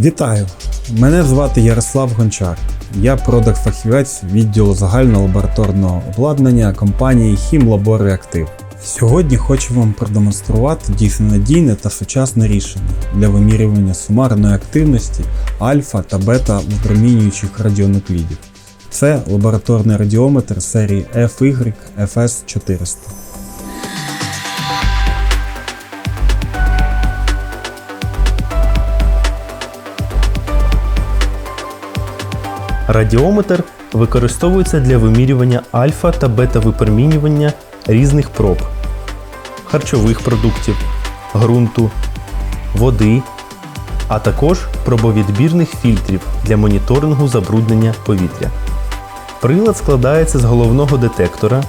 Вітаю! Мене звати Ярослав Гончар. Я продакт-фахівець відділу загального лабораторного обладнання компанії Хімлабор Реактив. Сьогодні хочу вам продемонструвати дійсно надійне та сучасне рішення для вимірювання сумарної активності альфа та бета випромінюючих радіонуклідів. Це лабораторний радіометр серії FY FS400. Радіометр використовується для вимірювання альфа та бета випромінювання різних проб, харчових продуктів, ґрунту, води, а також пробовідбірних фільтрів для моніторингу забруднення повітря. Прилад складається з головного детектора,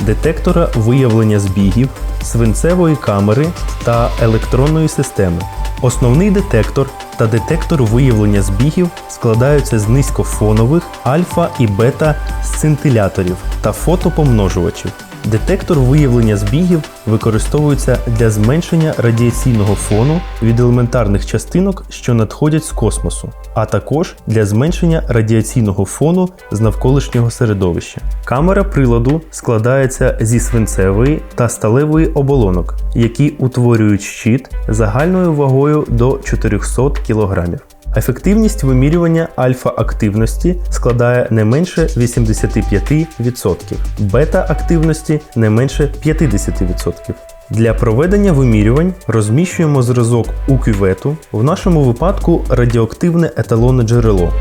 детектора виявлення збігів, свинцевої камери та електронної системи. Основний детектор та детектор виявлення збігів складаються з низькофонових альфа і бета сцинтиляторів та фотопомножувачів. Детектор виявлення збігів використовується для зменшення радіаційного фону від елементарних частинок, що надходять з космосу, а також для зменшення радіаційного фону з навколишнього середовища. Камера приладу складається зі свинцевої та сталевої оболонок, які утворюють щит загальною вагою до 400 кг. Ефективність вимірювання альфа-активності складає не менше 85%, бета-активності не менше 50%. Для проведення вимірювань розміщуємо зразок у кювету, в нашому випадку радіоактивне еталонне джерело.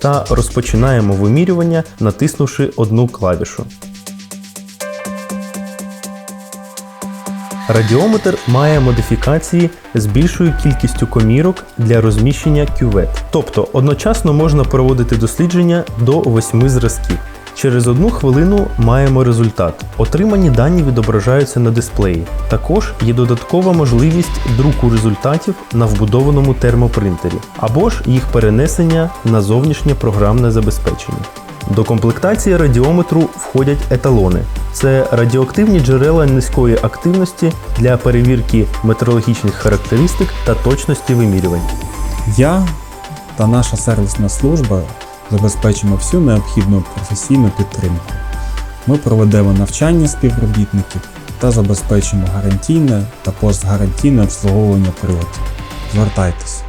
Та розпочинаємо вимірювання, натиснувши одну клавішу. Радіометр має модифікації з більшою кількістю комірок для розміщення кювет. Тобто одночасно можна проводити дослідження до 8 зразків. Через одну хвилину маємо результат. Отримані дані відображаються на дисплеї. Також є додаткова можливість друку результатів на вбудованому термопринтері або ж їх перенесення на зовнішнє програмне забезпечення. До комплектації радіометру входять еталони. Це радіоактивні джерела низької активності для перевірки метеорологічних характеристик та точності вимірювань. Я та наша сервісна служба забезпечимо всю необхідну професійну підтримку. Ми проведемо навчання співробітників та забезпечимо гарантійне та постгарантійне обслуговування приладів. Звертайтеся!